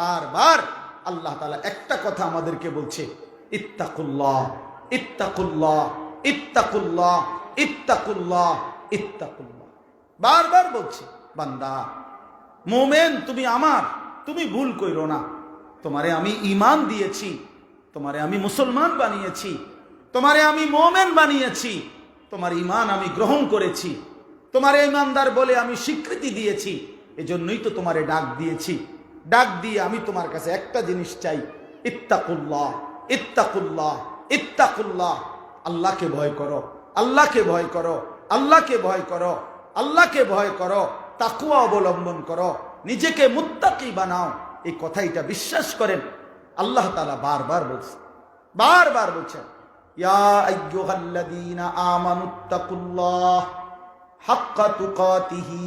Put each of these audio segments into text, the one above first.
বারবার আল্লাহ তালা একটা কথা আমাদেরকে বলছে, ইত্তাকুল্লাহ ইত্তাকুল্লাহ ইত্তাকুল্লাহ ইত্তাকুল্লাহ ইত্তাকুল্লাহ। বারবার বলছে, বান্দা, মোমেন তুমি আমার, তুমি ভুল কইরো না। তোমারে আমি ইমান দিয়েছি, তোমারে আমি মুসলমান বানিয়েছি, তোমারে আমি মোমেন বানিয়েছি, তোমার ইমান আমি গ্রহণ করেছি, তোমার ইমানদার বলে আমি স্বীকৃতি দিয়েছি, এজন্যই তো তোমারে ডাক দিয়েছি। ডাক দিয়ে আমি তোমার কাছে একটা জিনিস চাই। ইত্তাকুল্লাহ ইত্তাকুল্লাহ ইত্তাকুল্লাহ। আল্লাহকে ভয় করো, আল্লাহকে ভয় করো, আল্লাহকে ভয় করো, আল্লাহকে ভয় করো তাকুয়া অবলম্বন করো, নিজেকে মুত্তাকি বানাও। এই কথাইটা বিশ্বাস করেন। আল্লাহ তালা বারবার বলছে, বারবার বলছেন, ইয়া আমানুত্তাকুল্লাহ হাক্কা তুকাতিহি।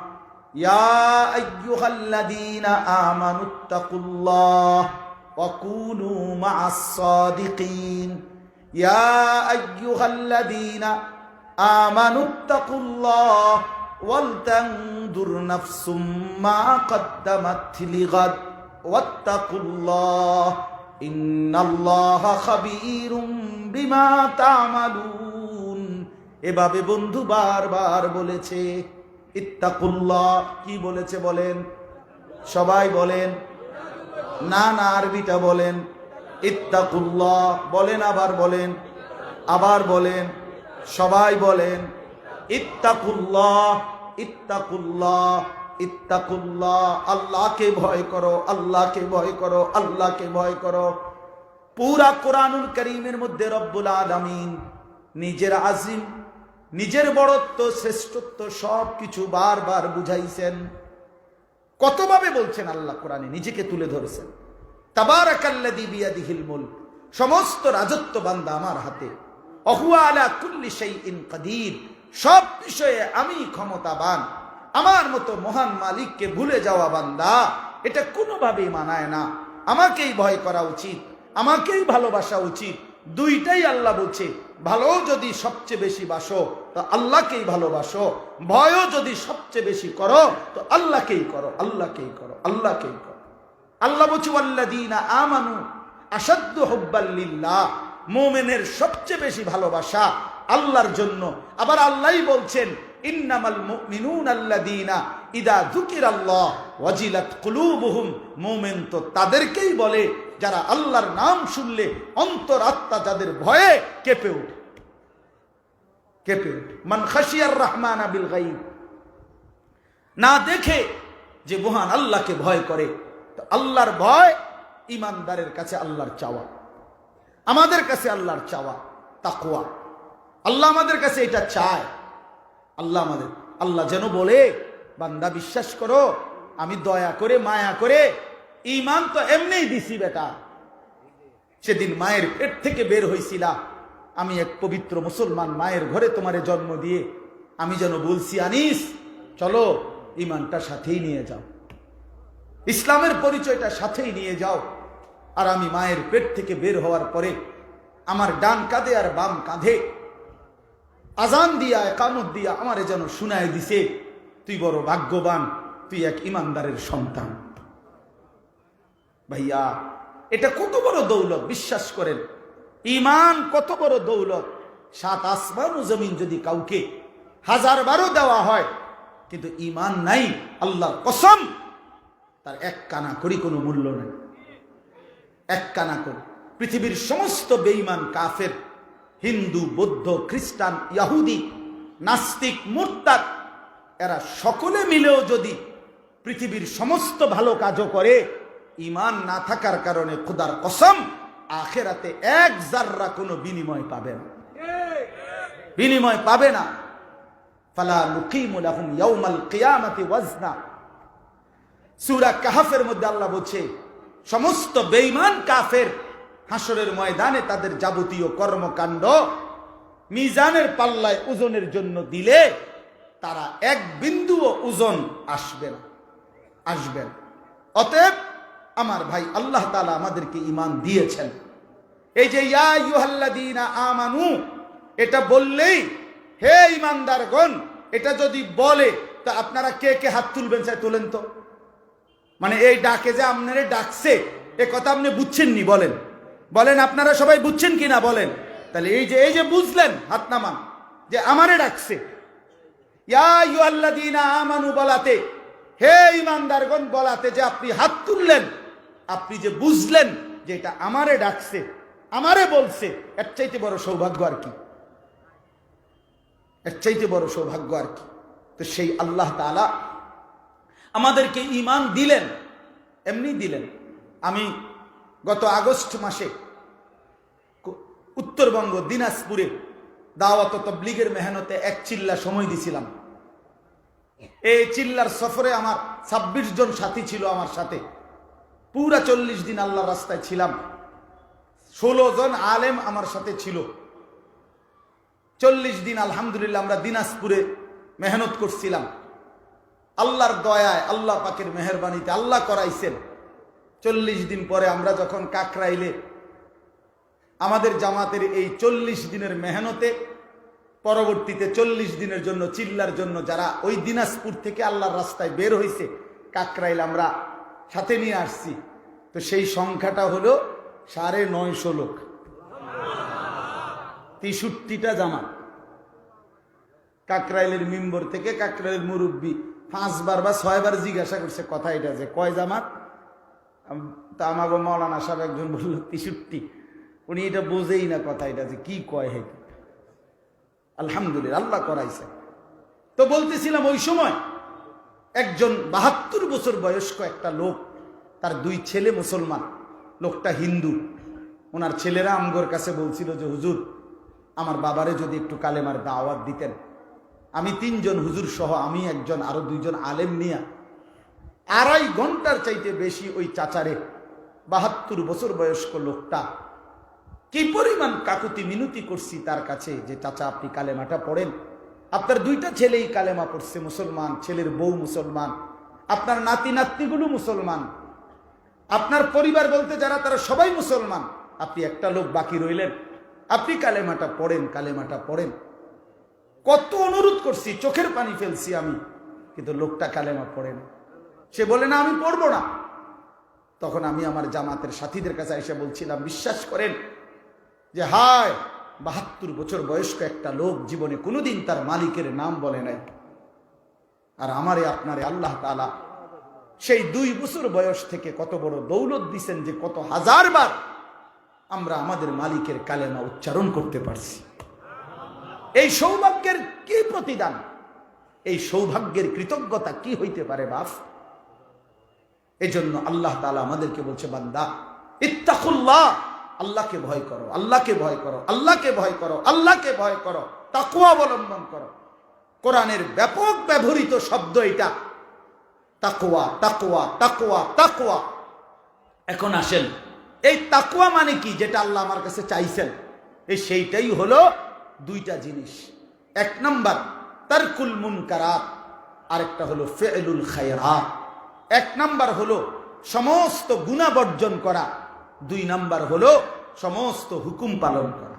يا أيها الذين آمنوا اتقوا الله وكونوا مع الصادقين يا أيها الذين آمنوا اتقوا الله ولتنظر نفس ما قدمت لغد واتقوا الله إن الله خبير بما تعملون এভাবে বন্ধু বারবার বলেছে ইত্তাকুল্লাহ, কি বলেছে বলেন? সবাই বলেন। না না, আরবিটা বলেন। ইত্তাকুল্লাহ, বলেন, আবার বলেন। আবার বলেন। সবাই বলেন। ইত্তাকুল্লাহ ইত্তাকুল্লাহ ইত্তাকুল্লাহ। আল্লাহকে ভয় করো, আল্লাহকে ভয় করো, আল্লাহকে ভয় করো। পুরা কোরআনুল করিমের মধ্যে রব্বুল আলামিন নিজের আজিম নিজের বড়ত্ব, শ্রেষ্ঠত্ব সব কিছু বারবার বুঝাইছেন। কতভাবে বলছেন আল্লাহ কোরআনে? নিজেকে তুলে ধরেছেন। তাবারাকাল্লাযী বিয়াদিহিল মুলক, সমস্ত রাজত্ব বান্দা আমার হাতে। অহুয়া কাদির, সব বিষয়ে আমি ক্ষমতাবান। আমার মতো মহান মালিককে ভুলে যাওয়া বান্দা, এটা কোনোভাবেই মানায় না। আমাকেই ভয় করা উচিত, আমাকেই ভালোবাসা উচিত। দুইটাই আল্লাহ বলছে ভালো যদি সবচেয়ে বেশি বাসো, তো আল্লাহকেই ভালোবাসো, ভয়ও যদি সবচেয়ে বেশি করো, তো আল্লাহকেই করো আল্লাহকেই করো আল্লাহকেই করো। আল্লাহ বলছে আল্লাদিনা আমানু আসাদ্দ হব্বাল্লিল্লাহ মোমেনের সবচেয়ে বেশি ভালোবাসা আল্লাহর জন্য। আবার আল্লাহই বলছেন, ইন্নামাল ইদা আল্লাহ ওয়াজিলাত কুলুবুহুম। মুমিন তো তাদেরকেই বলে যারা আল্লাহর নাম শুনলে অন্তর আত্মা যাদের ভয়ে কেঁপে ওঠে। কেঁপে ওঠে। মান খাসিয়ার রহমান আবিল গাইব না দেখে যে মহান আল্লাহকে ভয় করে, তো আল্লাহর ভয় ইমানদারের কাছে আল্লাহর চাওয়া। আমাদের কাছে আল্লাহর চাওয়া তাকুয়া আল্লাহ আমাদের কাছে এটা চায়। আল্লাহ আমাদের, আল্লাহ যেন বলে, বান্দা বিশ্বাস করো, আমি দয়া করে, মায়া করে ইমান তো এমনিই দিছি বেটা। সেদিন মায়ের পেট থেকে বের হয়েছিলা আমি এক পবিত্র মুসলমান মায়ের ঘরে তোমারে জন্ম দিয়ে আমি যেন বলছি, আনিস, চলো ইমানটা সাথেই নিয়ে যাও। ইসলামের পরিচয়টা সাথেই নিয়ে যাও। আর আমি মায়ের পেট থেকে বের হওয়ার পরে আমার ডান কাঁধে আর বাম কাঁধে আজান দিয়া, একামত দিয়া আমারে যেন শুনায় দিছে, তুই বড় ভাগ্যবান, তুই এক ইমানদারের সন্তান। ভাইয়া, এটা কত বড় দৌলত, বিশ্বাস করেন। ইমান কত বড় দৌলত। সাত আসমান ও জমিন যদি কাউকে হাজার বারো দেওয়া হয়, কিন্তু ইমান নাই, আল্লাহর কসম, তার এক কানা করি কোনো মূল্য নেই। এক কানা করি। পৃথিবীর সমস্ত বেঈমান কাফের, হিন্দু, বৌদ্ধ, খ্রিস্টান, ইয়াহুদি, নাস্তিক, মুরতাদ, এরা সকলে মিলেও যদি পৃথিবীর সমস্ত ভালো কাজও করে ইমান না থাকার কারণে খুদার কসম, আখেরাতে এক জাররা কোনো বিনিময় পাবে না। বিনিময় পাবে না। ফালা লুকিমু লাহুম ইয়াউমাল কিয়ামাতি ওয়াজনা। সূরা কাহাফের মধ্যে আল্লাহ বলছে, সমস্ত বেইমান কাফের হাসরের ময়দানে তাদের যাবতীয় কর্মকাণ্ড মিজানের পাল্লায় ওজনের জন্য দিলে তারা এক বিন্দুও ওজন আসবে না আসবেন অতএব আমার ভাই আল্লাহ তালা আমাদেরকে ইমান দিয়েছেন। এই যে, ইয়া আমানু, এটা বললেই, হে ইমানদারগণ এটা যদি বলে, তা আপনারা কে কে হাত তুলবেন স্যার তোলেন তো। মানে এই ডাকে যে আপনারে ডাকছে, এ কথা আপনি বুঝছেননি, বলেন। বলেন, আপনারা সবাই বুঝছেন কিনা, বলেন। তাহলে এই যে এই যে বুঝলেন, হাত নামান, যে আমারে ডাকছে। ইয়া আমানু বলাতে, হে ইমানদারগণ বলাতে যে আপনি হাত তুললেন আপনি যে বুঝলেন যে এটা আমারে ডাকছে, আমারে বলছে, এর চাইতে বড় সৌভাগ্য আর কি? এর চাইতে বড় সৌভাগ্য আর কি? তো সেই আল্লাহ তাআলা আমাদেরকে ইমান দিলেন, এমনি দিলেন। আমি গত আগস্ট মাসে উত্তরবঙ্গ, দিনাজপুরে দাওয়াত তবলিগের মেহনতে এক চিল্লা সময় দিছিলাম। এই চিল্লার সফরে আমার ছাব্বিশ জন সাথী ছিল আমার সাথে। পুরা চল্লিশ দিন আল্লাহর রাস্তায় ছিলাম। ষোলো জন আলেম আমার সাথে ছিল। চল্লিশ দিন আলহামদুলিল্লাহ আমরা দিনাজপুরে মেহনত করছিলাম। আল্লাহর দয়ায়, আল্লাহ পাকের মেহরবানিতে আল্লাহ করাইছেন। চল্লিশ দিন পরে আমরা যখন কাকরাইলে, আমাদের জামাতের এই চল্লিশ দিনের মেহনতে, পরবর্তীতে চল্লিশ দিনের জন্য, চিল্লার জন্য যারা ওই দিনাজপুর থেকে আল্লাহর রাস্তায় বের হয়েছে কাকরাইল আমরা সাথে নিয়ে আসছি। তো সেই সংখ্যাটা হলো সাড়ে নয়শো লোক। তেষট্টিটা জামাত। কাকরাইলের মেম্বর থেকে কাকরাইলের মুরব্বী পাঁচবার বা ছয়বার জিজ্ঞাসা করছে, কথা এটা যে কয় জামাত? তা আমাকে মৌলানা সাহেব একজন বলল, তেষট্টি। উনি এটা বোঝেই না কথা এটা যে কি কয় হে আলহামদুলিল্লাহ, আল্লাহ করাইছে। তো বলতেছিলাম ওই সময় একজন বাহাত্তর বছর বয়স্ক একটা লোক, তার দুই ছেলে মুসলমান, লোকটা হিন্দু। ওনার ছেলেরা আমগোর কাছে বলছিল যে, হুজুর, আমার বাবারে যদি একটু কালেমার দাওয়াত দিতেন। আমি তিনজন হুজুর সহ, আমি একজন, আরও দুইজন আলেম নিয়া আড়াই ঘণ্টার চাইতে বেশি ওই চাচারে বাহাত্তর বছর বয়স্ক লোকটা কি পরিমাণ কাকুতি মিনতি করছি তার কাছে যে, চাচা, আপনি কালেমাটা পড়েন। আপনার দুইটা ছেলেই কালেমা পড়ছে, মুসলমান, ছেলের বউ মুসলমান, আপনার নাতি নাতনিগুলো মুসলমান, আপনার পরিবার বলতে যারা তারা সবাই মুসলমান, আপনি একটা লোক বাকি রইলেন, আপনি কালেমাটা পড়েন কালেমাটা পড়েন। কত অনুরোধ করছি, চোখের পানি ফেলছি আমি, কিন্তু লোকটা কালেমা পড়ে না। সে বলে, না, আমি পড়ব না। তখন আমি আমার জামাতের সাথীদের কাছে এসে বলছিলাম, বিশ্বাস করেন যে, হায় বাহাত্তর বছর বয়স্ক একটা লোক জীবনে কোনোদিন তার মালিকের নাম বলে নাই। আর আমারে, আপনারে, আল্লাহ তালা সেই দুই বছর বয়স থেকে কত বড় দৌলত দিছেন যে কত হাজার বার আমরা আমাদের মালিকের কালেমা উচ্চারণ করতে পারছি। এই সৌভাগ্যের কি প্রতিদান? এই সৌভাগ্যের কৃতজ্ঞতা কি হইতে পারে বাপ? এই জন্য আল্লাহ তালা আমাদেরকে বলছে, বান্দা, ইত্তাকুল্লাহ। আল্লাহকে ভয় করো, আল্লাহকে ভয় করো, আল্লাহকে ভয় করো, আল্লাহকে ভয় করো তাকুয়া অবলম্বন করো। কোরআনের ব্যাপক ব্যবহৃত শব্দ এটা। তাকুয়া তাকুয়া তাকুয়া তাকুয়া এখন আসেন, এই তাকুয়া মানে কি যেটা আল্লাহ আমার কাছে চাইছেন? এই সেইটাই হলো দুইটা জিনিস। এক নাম্বার, তারকুল মুনকারাত, আরেকটা হলো ফেলুল খায়রাত। এক নাম্বার হলো সমস্ত গুণা বর্জন করা। দুই নাম্বার হলো সমস্ত হুকুম পালন করা।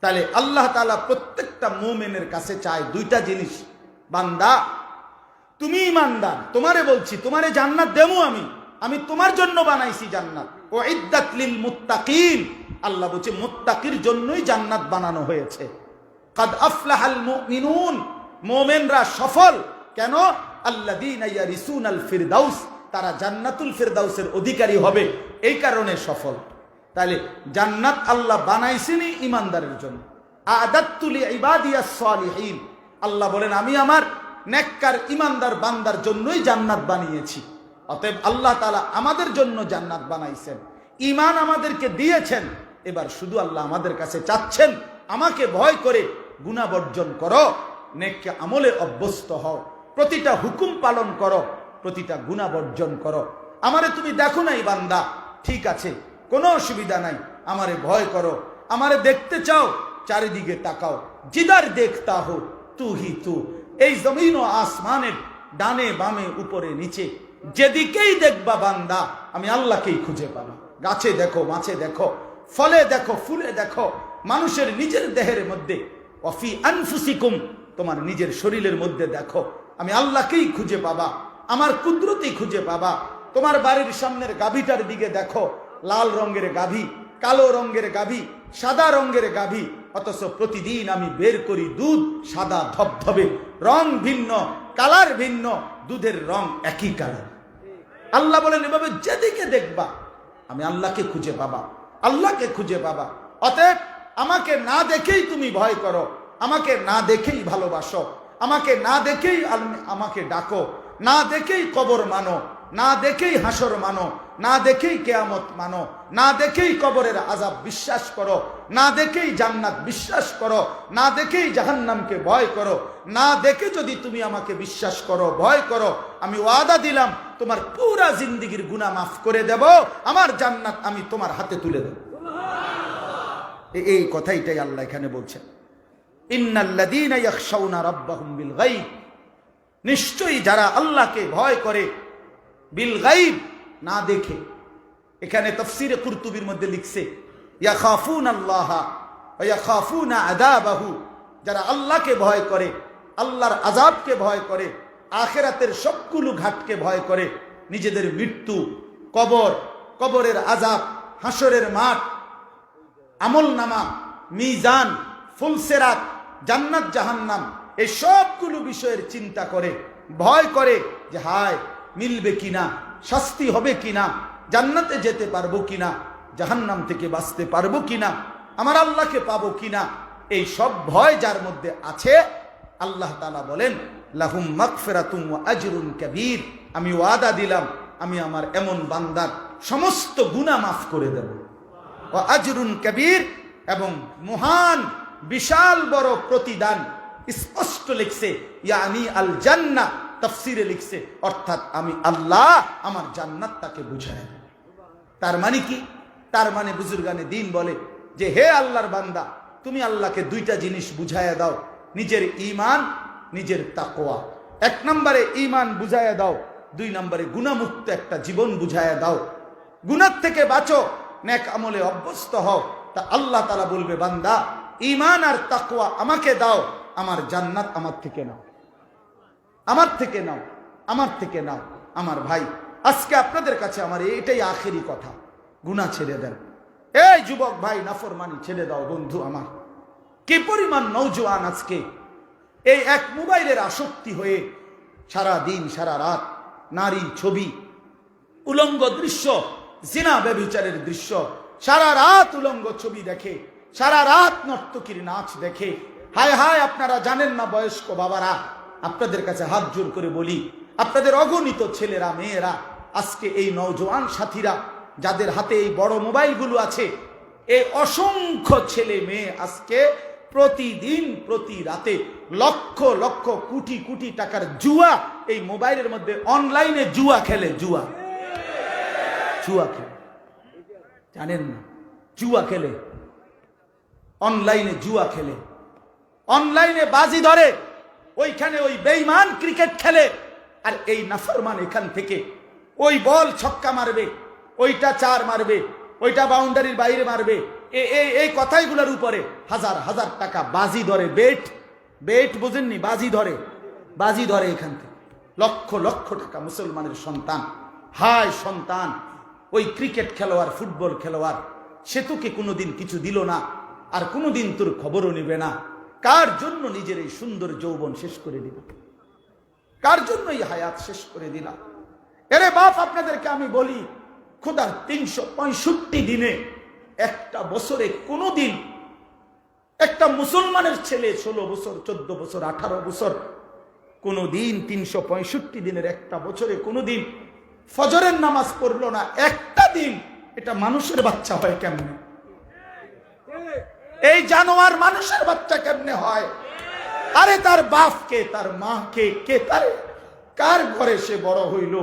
তাহলে আল্লাহ তাআলা প্রত্যেকটা মোমেনের কাছে চায় দুইটা জিনিস। বান্দা, তুমি ইমানদার তোমারে বলছি, তোমারে জান্নাত দেবো আমি। আমি তোমার জন্য বানাইছি জান্নাত। ও ইদ্দাত লিল মুত্তাকিন। আল্লাহ বলছে, মুত্তাকির জন্যই জান্নাত বানানো হয়েছে। কাদ আফলাহাল মুমিনুন। মোমেনরা সফল। কেন? আল্লাযীনা ইয়ারিসুনাল ফিরদাউস। তারা জান্নাতুল ফেরদাউসের অধিকারী হবে। এই কারণে সফল। তাহলে জান্নাত আল্লাহ বানাইছেনই ইমানদারের জন্য। আদাত্তুলি ইবাদিয়াস সালিহিন। আল্লাহ বলেন, আমি আমার নেককার ইমানদার বান্দার জন্যই জান্নাত বানিয়েছি। অতএব আল্লাহ তালা আমাদের জন্য জান্নাত বানাইছেন। ইমান আমাদেরকে দিয়েছেন। এবার শুধু আল্লাহ আমাদের কাছে চাচ্ছেন। আমাকে ভয় করে গুণা বর্জন করো। নেককে আমলে অভ্যস্ত হও। প্রতিটা হুকুম পালন করো। প্রতিটা গুণা বর্জন করো। আমারে তুমি দেখো নাই, বান্দা। ঠিক আছে, কোনো অসুবিধা নাই। আমারে ভয় করো। আমারে দেখতে চাও, চারিদিকে তাকাও। জিদার দেখতা হো, তু হি তু। এই জমিন ও আসমানের ডানে বামে উপরে নিচে। যেদিকেই দেখবা বান্দা, আমি আল্লাহকেই খুঁজে পাবো। গাছে দেখো, মাছে দেখো, ফলে দেখো, ফুলে দেখো। মানুষের নিজের দেহের মধ্যে। অফি আনফুসিকুম, তোমার নিজের শরীরের মধ্যে দেখো। আমি আল্লাহকেই খুঁজে পাবা। আমার কুদরতেই খুঁজে পাবা। তোমার বাড়ির সামনের গাভীটার দিকে দেখো। লাল রঙের গাভী, কালো রঙের গাভী, সাদা রঙের গাভী। অথচ প্রতিদিন আমি বের করি দুধ সাদা ধবধবে। রং ভিন্ন, কালার ভিন্ন, দুধের রং একই কালার। আল্লাহ বলেন, এভাবে যেদিকে দেখবা, আমি আল্লাহকে খুঁজে পাবা, আল্লাহকে খুঁজে পাবা। অতএব আমাকে না দেখেই তুমি ভয় করো, আমাকে না দেখেই ভালোবাসো, আমাকে না দেখেই আমাকে ডাকো না দেখেই কবর মানো, না দেখেই হাসর মানো, না দেখেই কেয়ামত মানো, না দেখেই কবরের আজাব বিশ্বাস করো, না দেখেই জান্নাত বিশ্বাস করো, না দেখেই জাহান্নামকে ভয় করো, না দেখে যদি তুমি আমাকে বিশ্বাস করো, ভয় করো, আমি ওয়াদা দিলাম, তোমার পুরা জিন্দিগির গুনাহ মাফ করে দেব, আমার জান্নাত আমি তোমার হাতে তুলে দেব। এই কথাইটাই আল্লাহ এখানে বলছেন। ইন্নাল্লাযীনা ইয়াখশাউনা রাব্বাহুম বিল গায়ব। নিশ্চয়ই যারা আল্লাহকে ভয় করে, বিল গাইব না দেখে। এখানে তফসিরে কুরতুবির মধ্যে লিখছে আল্লাহ ইয়াখাফুনা আদাবাহু যারা আল্লাহকে ভয় করে, আল্লাহর আজাবকে ভয় করে, আখেরাতের সবগুলো ঘাটকে ভয় করে, নিজেদের মৃত্যু, কবর, কবরের আজাব হাসরের মাঠ আমল নামা মিজান, ফুলসেরাত, জান্নাত জাহান্নাম এই সবগুলো বিষয়ের চিন্তা করে, ভয় করে যে হায়, মিলবে কিনা, শাস্তি হবে কিনা, জান্নাতে যেতে পারব কিনা, জাহান্নাম থেকে বাঁচতে পারব কিনা, আমার আল্লাহকে পাবো কিনা, এই সব ভয় যার মধ্যে আছে, আল্লাহ তালা বলেন, লাহুম মাগফিরাতুম ওয়া আজরুন কাবীর, আমি ওয়াদা দিলাম, আমি আমার এমন বান্দার সমস্ত গুনাহ মাফ করে দেব। ও আজরুন কবির এবং মহান, বিশাল বড় প্রতিদান স্পষ্ট লিখছে, ইয়ানি আল জান্না তফসিরে লিখছে, অর্থাৎ আমি আল্লাহ, আমার জান্নাত তাকে বুঝায় তার মানে কি? তার মানে বুজুর্গানে দিন বলে যে, হে আল্লাহর বান্দা, তুমি আল্লাহকে দুইটা জিনিস বুঝাইয়া দাও, নিজের ইমান নিজের তাকোয়া এক নম্বরে ইমান বুঝাইয়া দাও, দুই নম্বরে গুণামুক্ত একটা জীবন বুঝাইয়া দাও। গুনার থেকে বাঁচো, নেক আমলে অভ্যস্ত হও। তা আল্লাহ তালা বলবে, বান্দা ইমান আর তাকোয়া আমাকে দাও আমার জান্নাত আমার থেকে নাও। আমার থেকে নাও, আমার থেকে নাও, আমার ভাই। আজকে আপনাদের কাছে আমার এটাই আখেরি কথা। গুণা ছেড়ে দেন। এই যুবক ভাই, নাফরমানি ছেড়ে দাও বন্ধু আমার। কি পরিমাণ নৌজওয়ান আজকে। এই এক মোবাইলের আসক্তি হয়ে সারা দিন, সারা রাত নারী ছবি, উলঙ্গ দৃশ্য, জিনা ব্যবিচারের দৃশ্য, সারা রাত উলঙ্গ ছবি দেখে, সারা রাত নর্তকীর নাচ দেখে হায় হায়, আপনারা জানেন না বয়স্ক বাবারা, আপনাদের কাছে হাত জোর করে বলি, আপনাদের অগণিত ছেলেরা, মেয়েরা, আজকে এই নওজোয়ান সাথীরা, যাদের হাতে এই বড় মোবাইলগুলো আছে এই অসংখ্য ছেলে মেয়ে আজকে প্রতিদিন, প্রতি রাতে লক্ষ লক্ষ কোটি কোটি টাকার জুয়া, এই মোবাইলের মধ্যে অনলাইনে জুয়া খেলে, জুয়া। জুয়া খেলে। জানেন না? জুয়া খেলে। অনলাইনে জুয়া খেলে। অনলাইনে বাজি ধরে, ওইখানে ওই বেইমান ক্রিকেট খেলে। আর এই নাফরমান এখান থেকে, ওই বল ছক্কা মারবে, ওইটা চার মারবে, ওইটা বাউন্ডারির বাইরে মারবে। এই কথাইগুলোর উপরে হাজার হাজার টাকা বাজি ধরে, বেট বেট বুঝেননি, বাজি ধরে বাজি ধরে এখান থেকে। লক্ষ লক্ষ টাকা মুসলমানের সন্তান, হায় সন্তান, ওই ক্রিকেট খেলোয়াড়, ফুটবল খেলোয়াড়, সে তোকে কোনোদিন কিছু দিল না, আর কোনোদিন তোর খবরও নেবে না। কার জন্য নিজের এই সুন্দর যৌবন শেষ করে দিল? কার জন্য এই হায়াত শেষ করে দিলাম এরে বাপ, আপনাদেরকে আমি বলি, খোদার তিনশো পঁয়ষট্টি দিনে একটা বছরে কোনো দিন একটা মুসলমানের ছেলে ষোলো বছর, চোদ্দ বছর, আঠারো বছর কোনো দিন তিনশো পঁয়ষট্টি দিনের একটা বছরে কোনো দিন ফজরের নামাজ পড়ল না। একটা দিন এটা মানুষের বাচ্চা হয় কেমনে? এই জানোয়ার মানুষের বাচ্চা কেমনে হয়? আরে তার বাপকে, তার মাকে, কে কে তার? কার ঘরে সে বড় হইল?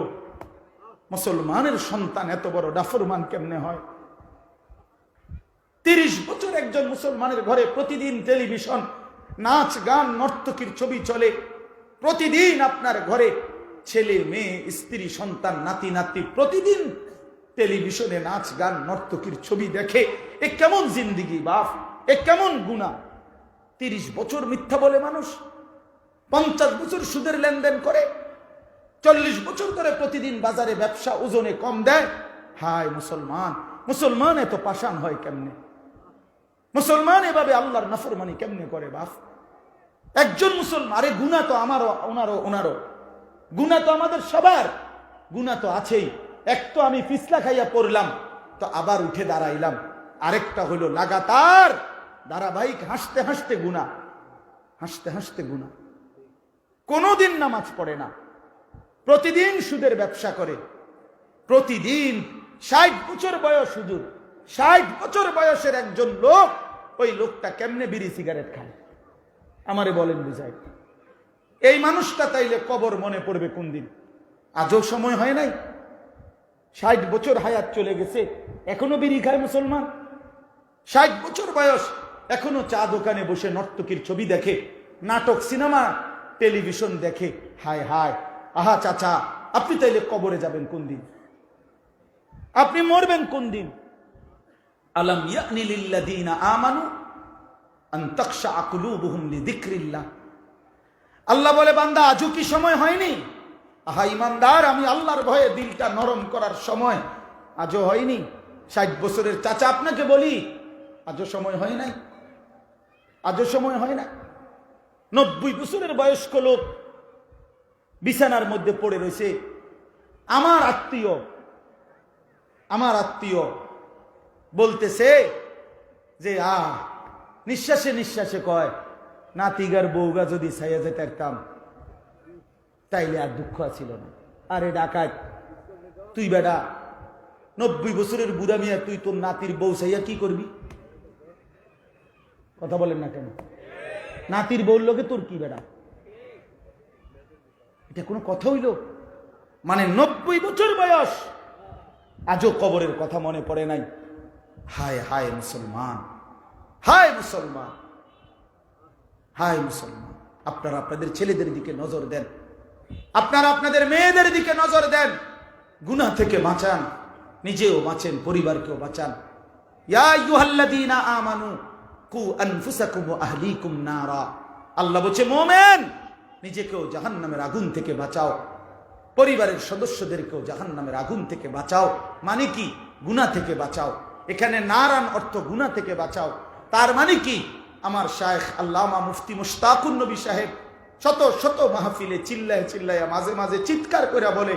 মুসলমানের সন্তান এত বড় ডাফরমান কেমনে হয়? তিরিশ বছর একজন মুসলমানের ঘরে প্রতিদিন টেলিভিশন, নাচ, গান, নর্তকীর ছবি চলে। প্রতিদিন আপনার ঘরে ছেলে, মেয়ে, স্ত্রী, সন্তান, নাতি নাতি প্রতিদিন টেলিভিশনে নাচ, গান, নর্তকীর ছবি দেখে। এ কেমন জিন্দিগি, বাপ? এ কেমন গুণা তিরিশ বছর মিথ্যা বলে মানুষ, পঞ্চাশ বছর সুদের লেনদেন করে, চল্লিশ বছর ধরে প্রতিদিন বাজারে ব্যবসা ওজনে কম দেয়। হায় মুসলমান মুসলমান এত পাষাণ হয় কেমনে? মুসলমান এভাবে আল্লাহর নাফরমানি কেমনে করে বাপ? একজন মুসলমান, আরে গুণা তো আমারও, ওনারও ওনারও। গুণা তো আমাদের সবার গুণা তো আছেই। এক তো আমি পিছলা খাইয়া পড়লাম, তো আবার উঠে দাঁড়াইলাম। আরেকটা হলো লাগাতার ধারাবাহিক হাসতে হাসতে গুণা হাসতে হাসতে গুণা কোনোদিন নামাজ পড়ে না। প্রতিদিন সুদের ব্যবসা করে। প্রতিদিন ষাট বছর বয়স হুজুর ষাট বছর বয়সের একজন লোক ওই লোকটা কেমনে বিড়ি সিগারেট খায়? আমারে বলেন বুঝাই। এই মানুষটা তাইলে কবর মনে পড়বে কোন দিন? আজও সময় হয় নাই? ষাট বছর হায়াত চলে গেছে, এখনও বিড়ি খায় মুসলমান? ষাট বছর বয়স এখনও চা দোকানে বসে নর্তকীর ছবি দেখে, নাটক, সিনেমা, টেলিভিশন দেখে। হায় হায়। আহা, চাচা, আপনি তাইলে কবরে যাবেন কোন দিন? আপনি মরবেন কোন দিন? আলম ইয়ানি লিল্লাযীনা আমানু আন তাখশা কুলুবুহুম লিযিকরিল্লাহ। আল্লাহ বলে, বান্দা, আজও কি সময় হয়নি? আহা, ইমানদার, আমি আল্লাহর ভয়ে দিলটা নরম করার সময় আজও হয়নি। ষাট বছরের চাচা, আপনাকে বলি, আজও সময় হয় নাই? আজও সময় হয় না, নব্বই বছরের বয়স্ক লোক বিছানার মধ্যে পড়ে রয়েছে। আমার আত্মীয় আমার আত্মীয় বলতেছে যে, আ, নিঃশ্বাসে নিঃশ্বাসে কয়, নাতিগার বউগা যদি ছাইয়া যেতে পারতাম, তাইলে আর দুঃখ ছিল না। আরে ডাকাত, তুই বেটা, নব্বই বছরের বুড়া মিয়া, তুই তোর নাতির বউ ছাইয়া কি করবি? কথা বলেন না কেন? নাতির বউর লোকে তোর কি বেড়া? এটা কোনো কথা হইল? মানে নব্বই বছর বয়স। আজও কবরের কথা মনে পড়ে নাই। হায় হায় মুসলমান। হায় মুসলমান। হায় মুসলমান। আপনারা আপনাদের ছেলেদের দিকে নজর দেন। আপনারা আপনাদের মেয়েদের দিকে নজর দেন। গুনাহ থেকে বাঁচান। নিজেও বাঁচেন, পরিবারকেও বাঁচান। ইয়া আইয়ুহাল্লাযীনা আমানু। কু আনফুসাকুম আহলিকুম নারা। আল্লাহ বলছে, মোমেন, নিজেকেও জাহান্নামের আগুন থেকে বাঁচাও। পরিবারের সদস্যদেরকেও জাহান্নামের আগুন থেকে বাঁচাও। মানে কি? গুনাহ থেকে বাঁচাও। এখানে নারান অর্থ গুনাহ থেকে বাঁচাও। তার মানে কি? আমার শায়েখ আল্লামা মুফতি মুশতাকুন নবী সাহেব শত শত মাহফিলে চিল্লায় চিল্লায় মাঝে মাঝে চিৎকার করে বলে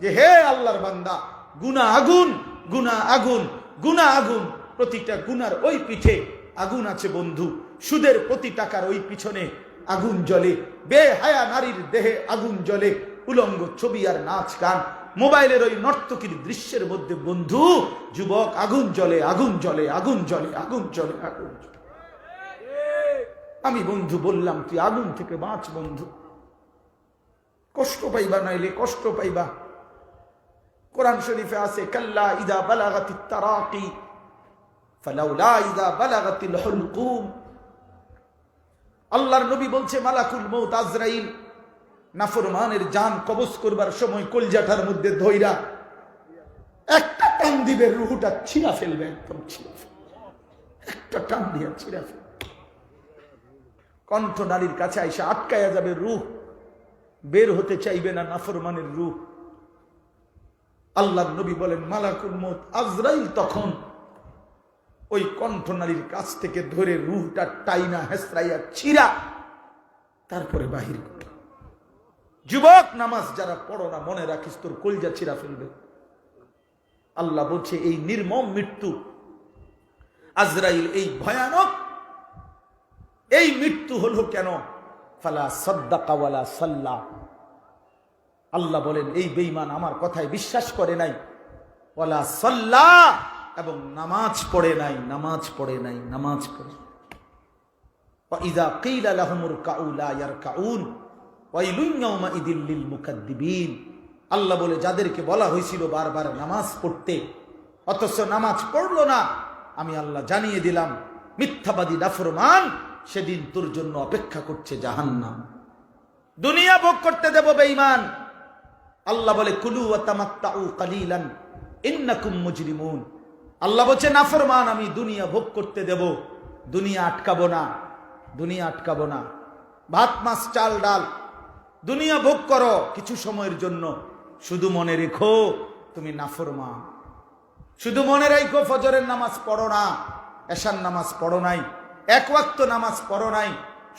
যে, হে আল্লাহর বান্দা গুনা আগুন গুনা আগুন গুনা আগুন। প্রতিটা গুনার ওই পিঠে আগুন আছে বন্ধু। সুদের প্রতি টাকার ওই পিছনে আগুন জ্বলে। বেহায়া নারীর দেহে আগুন জ্বলে। উলঙ্গ ছবি আর নাচ গান। মোবাইলের ওই নর্তকীর দৃশ্যের মধ্যে বন্ধু, যুবক, আগুন জ্বলে আগুন জ্বলে আগুন জ্বলে আগুন জ্বলে, আগুন আমি বন্ধু বললাম, তুই আগুন থেকে বাঁচ বন্ধু। কষ্ট পাইবা নাইলে কষ্ট পাইবা। কোরআন শরীফে আছে, কাল্লা ইদা বালাগাতি তারাকি আল্লাহর নবী বলছে, মালাকুল মৌত আজরাইল, নাফরমানের জান কবজ করবার সময় কলজাটার মধ্যে ধইরা একটা টান দিবে, রুহুটা ছিঁড়া ফেলবে, একদম ছিঁড়া একটা টান দিয়া ছিঁড়া ফেলবে। কণ্ঠ নারীর কাছে আইসা আটকায়া যাবে রুহ। বের হতে চাইবে না নাফরমানের রুহ। আল্লাহ নবী বলেন, মালাকুল মত আজরাইল তখন ওই কণ্ঠ নারীর কাছ থেকে ধরে রুহটা টাইনা, হেসরাইয়া, ছিঁড়া, তারপরে বাহির করে। যুবক, নামাজ যারা পড়ো না, মনে রাখিস তোর কলজা ছিঁড়া ফেলবে। আল্লাহ বলছে, এই নির্মম মৃত্যু, আজরাইল, এই ভয়ানক, এই মৃত্যু হলো কেন? ফালা সদ্দাকাওয়ালা সাল্লা। আল্লাহ বলেন, এই বেইমান আমার কথায় বিশ্বাস করে নাই। ওয়ালা সাল্লা এবং নামাজ পড়ে নাই, নামাজ পড়ে নাই, নামাজ পড়ে ইদা আল্লাহ বলে, যাদেরকে বলা হয়েছিল বারবার নামাজ পড়তে, অথচ নামাজ পড়ল না, আমি আল্লাহ জানিয়ে দিলাম, মিথ্যাবাদী নাফরমান সেদিন তোর জন্য অপেক্ষা করছে জাহান্নাম। দুনিয়া ভোগ করতে দেব বেঈমান। আল্লাহ বলে, কুলু ওয়া তামাত্তাউ কালিলান, ইন্নাকুম মুজরিমুন। আল্লাহ বলছে নাফরমান আমি দুনিয়া ভোগ করতে দেব। দুনিয়া আটকাবো না, দুনিয়া আটকাবো না। ভাত, মাছ, চাল, ডাল, দুনিয়া ভোগ করো কিছু সময়ের জন্য। শুধু মনে রেখো, তুমি নাফরমান শুধু মনে রাখো, ফজরের নামাজ পড়ো না, এশার নামাজ পড়ো নাই, এক ওয়াক্ত নামাজ পড়ো নাই।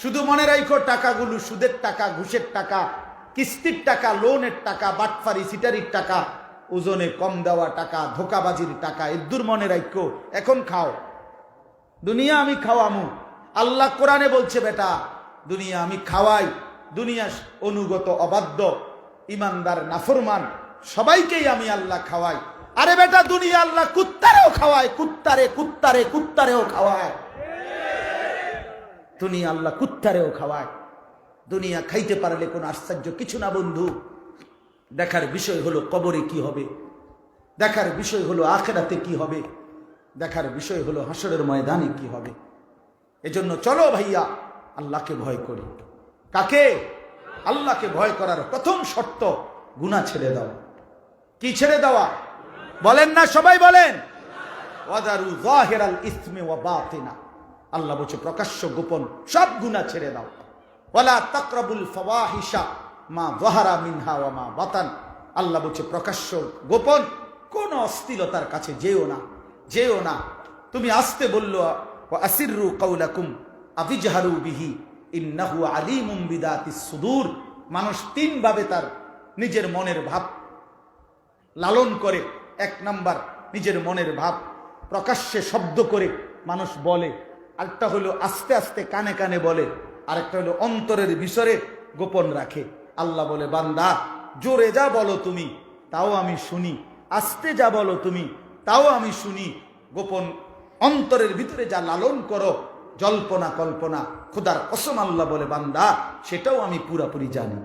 শুধু মনে রাখো, টাকাগুলো, সুদের টাকা, ঘুষের টাকা, কিস্তির টাকা, লোনের টাকা, বাটফারি, সিটারির টাকা ওজনে কম দেওয়া টাকা, ধোকাবাজির টাকা এদুর মনে রাখো এখন খাও। দুনিয়া আমি খাওয়ামু। আল্লাহ কোরআনে বলছে, বেটা, দুনিয়া আমি খাওয়াই। দুনিয়া অনুগত, অবাধ্য, ইমানদার, নাফরমান, সবাইকেই আমি আল্লাহ খাওয়াই। আরে বেটা, দুনিয়া আল্লাহ কুত্তারেও খাওয়ায়। কুত্তারে কুত্তারে, কুত্তারেও খাওয়ায়। দুনিয়া আল্লাহ কুত্তারেও খাওয়ায়। দুনিয়া খাইতে পারলে কোনো আশ্চর্য কিছু না, বন্ধু। দেখার বিষয় হলো কবরে কি হবে? দেখার বিষয় হলো আখেরাতে কি হবে? দেখার বিষয় হলো হাসরের ময়দানে কি হবে? এজন্য চলো ভাইয়া, আল্লাহকে ভয় করি। কাকে? আল্লাহকে ভয় করার প্রথম শর্ত গুণা ছেড়ে দেওয়া কি ছেড়ে দেওয়া? বলেন না, সবাই বলেন। আল্লাহ বলছে, প্রকাশ্য গোপন সব গুনাহ ছেড়ে দাও। ওয়ালা তাকরাবুল ফাওয়াহিশা। মা যাহারা মিনহা ওয়া মা বাতান আল্লাহ বলছে, প্রকাশ্য গোপন, কোন অস্থিলতার কাছে যেও না যেও না। তুমি আসতে বলল ওয়া আসিররু কাউলাকুম আফিজহারু বিহি, ইন্নাহু বিদাতিস সুদূর। মানুষ তিন ভাবে তার নিজের মনের ভাব লালন করে। এক নাম্বার, নিজের মনের ভাব প্রকাশ্যে শব্দ করে মানুষ বলে। আরেকটা হলো, আস্তে আস্তে কানে কানে বলে। আরেকটা হলো, অন্তরের বিষরে গোপন রাখে। আল্লাহ বলে, বান্দা, জোরে যা বলো তুমি, তাও আমি শুনি। আস্তে যা বলো তুমি, তাও আমি শুনি। গোপন অন্তরের ভিতরে যা লালন করো, জল্পনা, কল্পনা, খুদার কসম আল্লাহ বলে, বান্দা, সেটাও আমি পুরাপুরি জানি।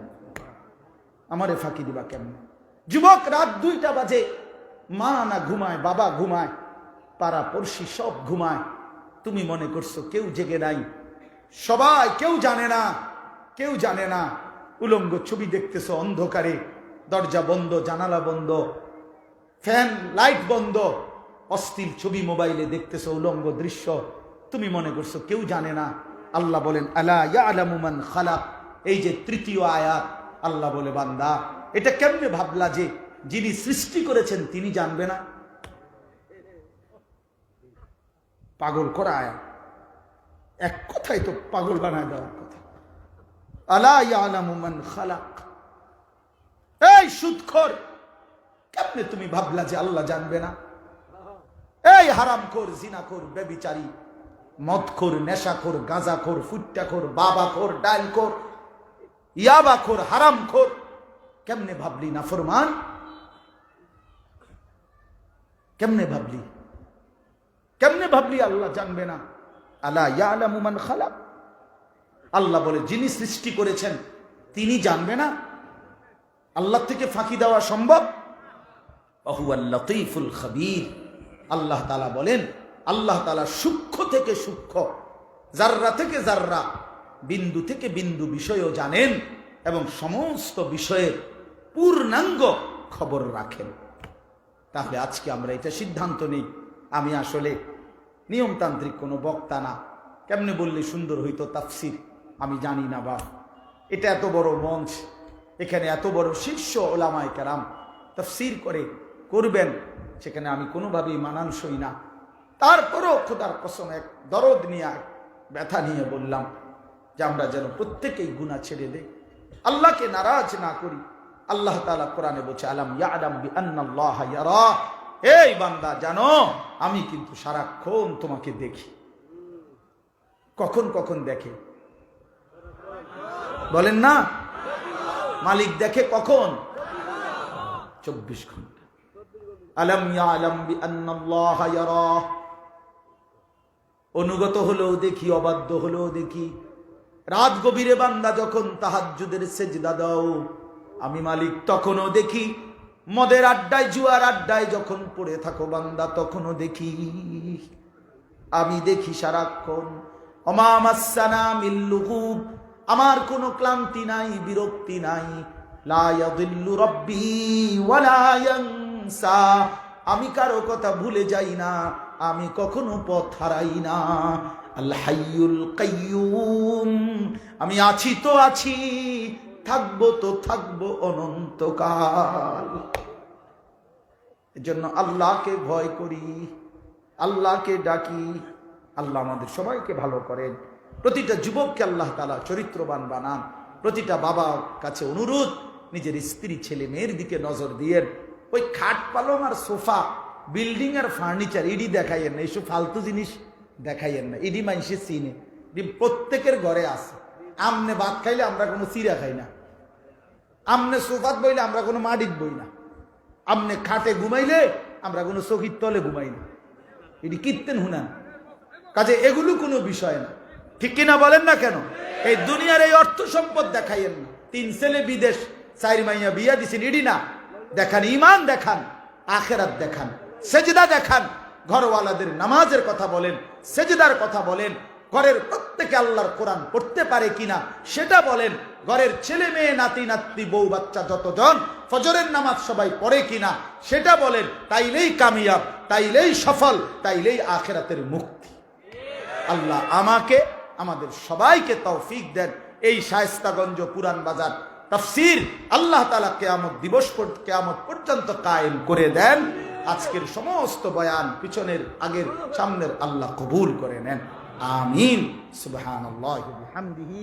আমারে ফাঁকি দিবা কেমন? যুবক, রাত দুইটা বাজে। মা না ঘুমায়, বাবা ঘুমায়, পাড়া পড়শি সব ঘুমায়। তুমি মনে করছ কেউ জেগে নাই। সবাই কেউ জানে না, কেউ জানে না। উলঙ্গ ছবি দেখতেছো অন্ধকারে, দরজা বন্ধ, জানালা বন্ধ, ফ্যান, লাইট বন্ধ, অস্থির ছবি মোবাইলে দেখতেছো উলঙ্গ দৃশ্য। তুমি মনে করছ কেউ জানে না। আল্লাহ বলেন, আলা ইয়ালামুমান খালাক? এই যে তৃতীয় আয়াত, আল্লাহ বলে, বান্দা, এটা কেমনে ভাবলা যে যিনি সৃষ্টি করেছেন তিনি জানবে না? পাগল করা আয়াত। এক কথাই তো পাগল বানায় দেওয়ার কথা। আলা ইয়ালামুমান খালাক। এই সুদখোর কেমনে তুমি ভাবলা যে আল্লাহ জানবে না? এই হারামখোর, জিনাখোর বেবিচারী মদখোর, নেশাখোর, গাঁজাখোর, ফুট্টাখোর, বাবাখোর ডাইলখোর ইয়াবাখোর, হারামখোর, কেমনে ভাবলি না ফরমান? কেমনে ভাবলি? কেমনে ভাবলি আল্লাহ জানবে না? আলা ইয়ালামু মান খালাক। আল্লাহ বলে, যিনি সৃষ্টি করেছেন, তিনি জানবে না? আল্লাহ থেকে ফাঁকি দেওয়া সম্ভব? অহুয়াল লতিফুল খবীর। আল্লাহ তালা বলেন, আল্লাহ তালা সূক্ষ্ম থেকে সূক্ষ্ম জাররা থেকে জাররা বিন্দু থেকে বিন্দু বিষয়ও জানেন এবং সমস্ত বিষয়ের পূর্ণাঙ্গ খবর রাখেন। তাহলে আজকে আমরা এটা সিদ্ধান্ত নিই। আমি আসলে নিয়মতান্ত্রিক কোনো বক্তা না। কেমনে বললে সুন্দর হইতো তাফসির? আমি জানি না বা। এটা এত বড় মঞ্চ, এখানে এত বড় শীর্ষ ওলামায় কেরাম তফসির করে করবেন, সেখানে আমি কোনোভাবেই মানানসই না। তারপরও খোদার কসম এক দরদ নিয়ে, ব্যথা নিয়ে বললাম যে আমরা যেন প্রত্যেকেই গুণা ছেড়ে দেই। আল্লাহকে নারাজ না করি। আল্লাহ তাআলা কোরআনে বলছে, আলাম ইয়ালাম বি আন্নাল্লাহ ইয়ারা এই বান্দা, জানো, আমি কিন্তু সারাক্ষণ তোমাকে দেখি। কখন কখন দেখে? বলেন না? মালিক দেখে কখন? চব্বিশ ঘণ্টা। আলম অনুগত হলেও দেখি, অবাধ্য হলেও দেখি। রাত গভীরে বান্দা যখন তাহাজ্জুদের সেজদা দাও, আমি মালিক তখনও দেখি। মদের আড্ডায়, জুয়ার আড্ডায় যখন পড়ে থাকো বান্দা, তখনও দেখি। আমি দেখি সারাক্ষণ। অমামাসানা মিল্লুহুব আমার কোনো ক্লান্তি নাই, বিরক্তি নাই। আমি কারও কথা ভুলে যাই না, আমি কখনো পথ হারাই না। কাইয়ুম। আমি আছি তো আছি, থাকব তো থাকব অনন্তকাল। এজন্য আল্লাহকে ভয় করি, আল্লাহকে ডাকি, আল্লাহ আমাদের সবাইকে ভালো করেন। প্রতিটা যুবককে আল্লাহ তালা চরিত্রবান বানান। প্রতিটা বাবার কাছে অনুরোধ, নিজের স্ত্রী, ছেলে, মেয়ের দিকে নজর দিয়েন। ওই খাট পালং আর সোফা, বিল্ডিং আর ফার্নিচার, ইডি দেখাইয়েন না এইসব ফালতু জিনিস দেখাইয়েন না। ইডি মাইসে চিনে প্রত্যেকের ঘরে আছে। আমনে ভাত খাইলে আমরা কোনো চিরা খাই না। আমনে সোফাত বইলে আমরা কোনো মাটিত বই না। আমনে খাটে ঘুমাইলে আমরা কোনো চকির তলে ঘুমাই না। এটি কীর্তেন হুনান। কাজে এগুলো কোনো বিষয় না। ঠিক কিনা বলেন না কেন? এই দুনিয়ার এই অর্থ সম্পদ দেখাইয়েন না। তিন ছেলে বিদেশ, চারি মাইয়া বিয়া দিছেন, ইডি না। দেখান ইমান দেখান, আখেরাত দেখান, সেজদা দেখান, ঘরওয়ালাদের নামাজের কথা বলেন, সেজদার কথা বলেন, ঘরের প্রত্যেকে আল্লাহর কোরআন পড়তে পারে কিনা সেটা বলেন, ঘরের ছেলে মেয়ে, নাতি নাতি বউ, বাচ্চা যতজন ফজরের নামাজ সবাই পড়ে কিনা সেটা বলেন, তাইলেই কামিয়াব, তাইলেই সফল, তাইলেই আখেরাতের মুক্তি। আল্লাহ আমাকে আমাদের সবাইকে তৌফিক দেন। এই শায়স্তাগঞ্জ পুরান বাজার তফসির আল্লাহ তালা কেয়ামত দিবস কেয়ামত পর্যন্ত কায়েম করে দেন। আজকের সমস্ত বয়ান পিছনের আগের সামনের আল্লাহ কবুল করে নেন। আমিন। বিহামদিকা